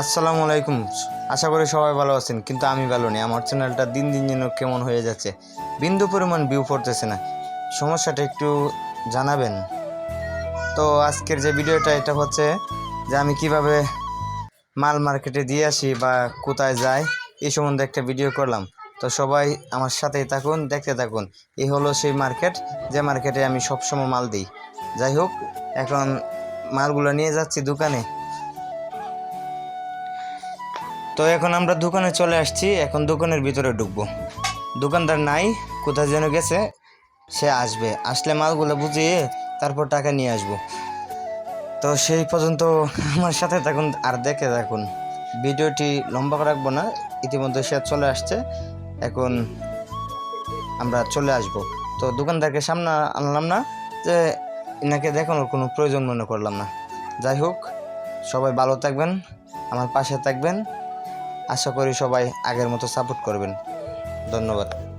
আসসালামু আলাইকুম। আশা করি সবাই ভালো আছেন, কিন্তু আমি ভালো নেই। আমার চ্যানেলটা দিন দিন যেন কেমন হয়ে যাচ্ছে। বিন্দু পরিমাণ ভিউ পড়তেছে না। সমস্যাটা একটু জানাবেন। তো আজকের যে ভিডিওটা, এটা হচ্ছে যে আমি কীভাবে মাল মার্কেটে দিয়ে আসি বা কোথায় যাই এই সম্বন্ধে একটা ভিডিও করলাম। তো সবাই আমার সাথেই থাকুন, দেখতে থাকুন। এই হলো সেই মার্কেট, যে মার্কেটে আমি সবসময় মাল দিই। যাই হোক, এখন মালগুলো নিয়ে যাচ্ছি দোকানে। তো এখন আমরা দোকানে চলে আসছি, এখন দোকানের ভিতরে ঢুকবো। দোকানদার নাই, কোথায় যেন গেছে, সে আসবে। আসলে মালগুলো বুঝিয়ে তারপর টাকা নিয়ে আসব। তো সেই পর্যন্ত আমার সাথে থাকুন, আর দেখে থাকুন। ভিডিওটি লম্বা করে রাখব না, ইতিমধ্যে সে চলে আসছে, এখন আমরা চলে আসব। তো দোকানদারকে সামনে আনলাম না, যে এনাকে দেখানোর কোনো প্রয়োজন মনে করলাম না। যাই হোক, সবাই ভালো থাকবেন, আমার পাশে থাকবেন। আশা করি সবাই আগের মতো সাপোর্ট করবেন। ধন্যবাদ।